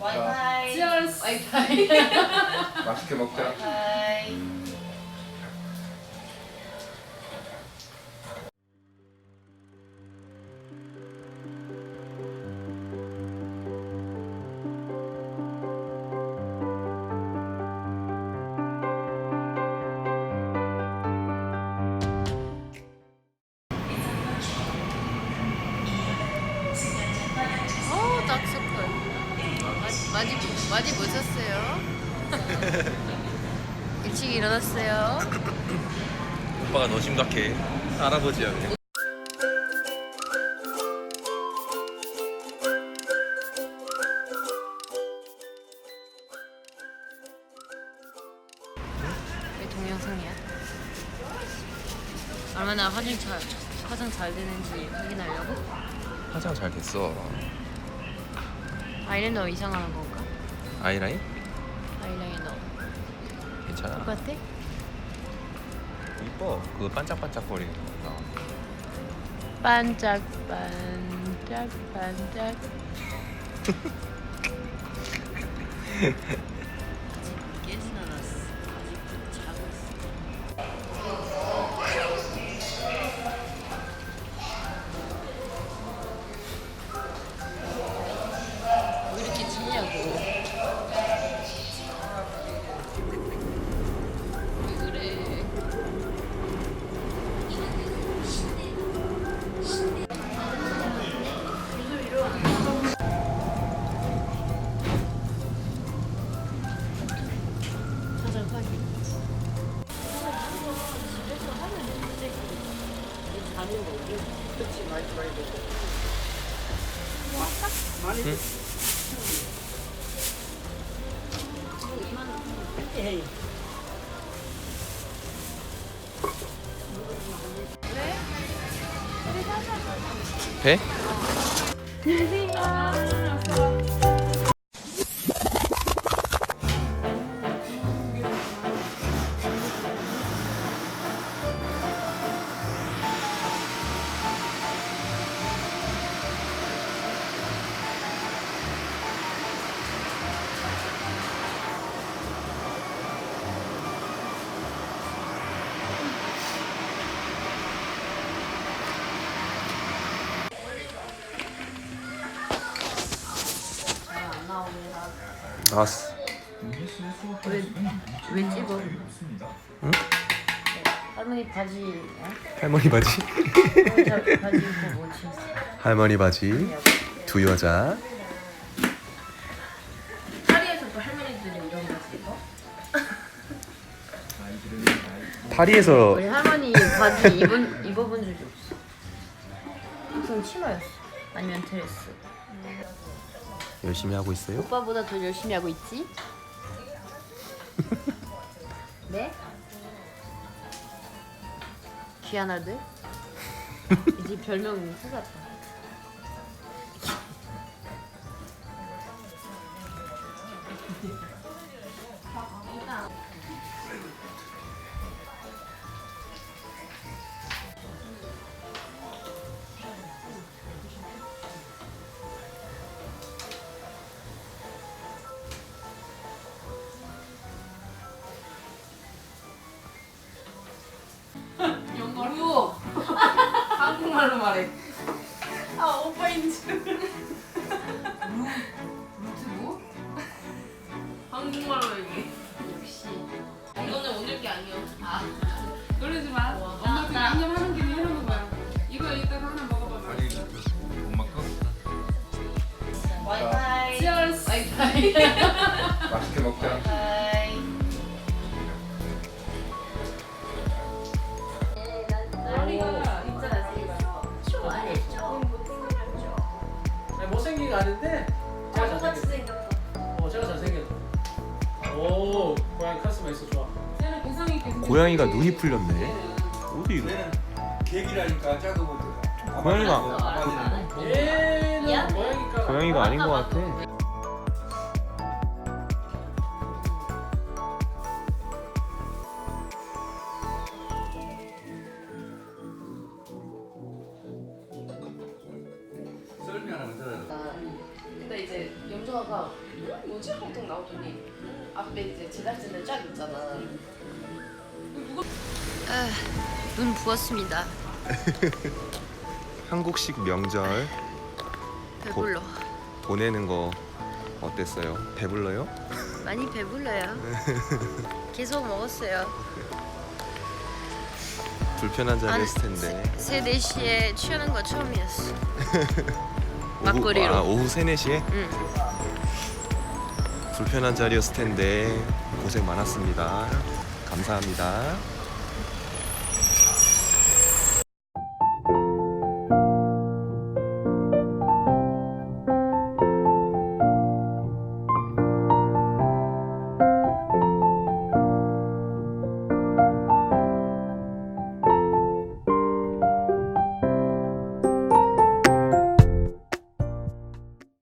와이파이. 치얼스. 와이파이. 맛있게 먹자. 와이파이. 많이 보셨어요? 일찍 일어났어요. 오빠가 더 심각해. 할아버지야 그냥. 왜 동영상이야? 얼마나 화장 잘 화장 잘 되는지 확인하려고? 화장 잘 됐어. 아이라이너 이상한 건가? 아이라인? 아이라이너 괜찮아. 똑같아? 이뻐. 그거 반짝반짝거리는 거. 나. 반짝 반짝 반짝. 그렇지 많이 많이 먹어. 배? 나왔어. 왜, 왜 찍어? 응? 할머니 바지, 어? 할머니 바지. 할머니 자- 바지 입고 뭐? 할머니 바지. 두 여자. 파리에서 또 할머니들이 이런 바지 입어? 파리에서 우리 할머니 바지 입은, 입어본 적이 없어. 항상 치마였어. 아니면 드레스. 열심히 하고 있어요. 오빠보다 더 열심히 하고 있지? 네? 귀한 아들? 이제 별명 찾았다. 아 오빠인 줄. 루 루트부? 한국말로 얘기. 역시. 이거는 오늘 게 아니야. 아. 놀라지 마. 엄마 그 양념 하는 김에 해놓는 거야. 이거 이따가 하나 먹어봐봐. 엄마 거? 와이파이. 치얼스. 와이파이. 맛있게 먹자. 와이파이. 오, 고양이 카스마 있어 좋아. 있게 고양이가 눈이 풀렸네. 어디 이거? 계기라니까 작은 고양이가 얘는 고양이가 고양이가 아닌 것 같아. 썰미 하나 만들어야 근데 이제 영조아가 뭐지? 하고 나오더니 앞에 이제 제작진들 쫙 있잖아. 아, 눈 부었습니다. 한국식 명절 배불러. 보내는 거 어땠어요? 배불러요? 많이 배불러요. 계속 먹었어요. 불편한 한 자리였을 텐데. 세, 네 시에 취하는 거 처음이었어. 오후, 막걸리로. 아, 오후 3, 4시에? 응. 불편한 자리였을 텐데 고생 많았습니다. 감사합니다.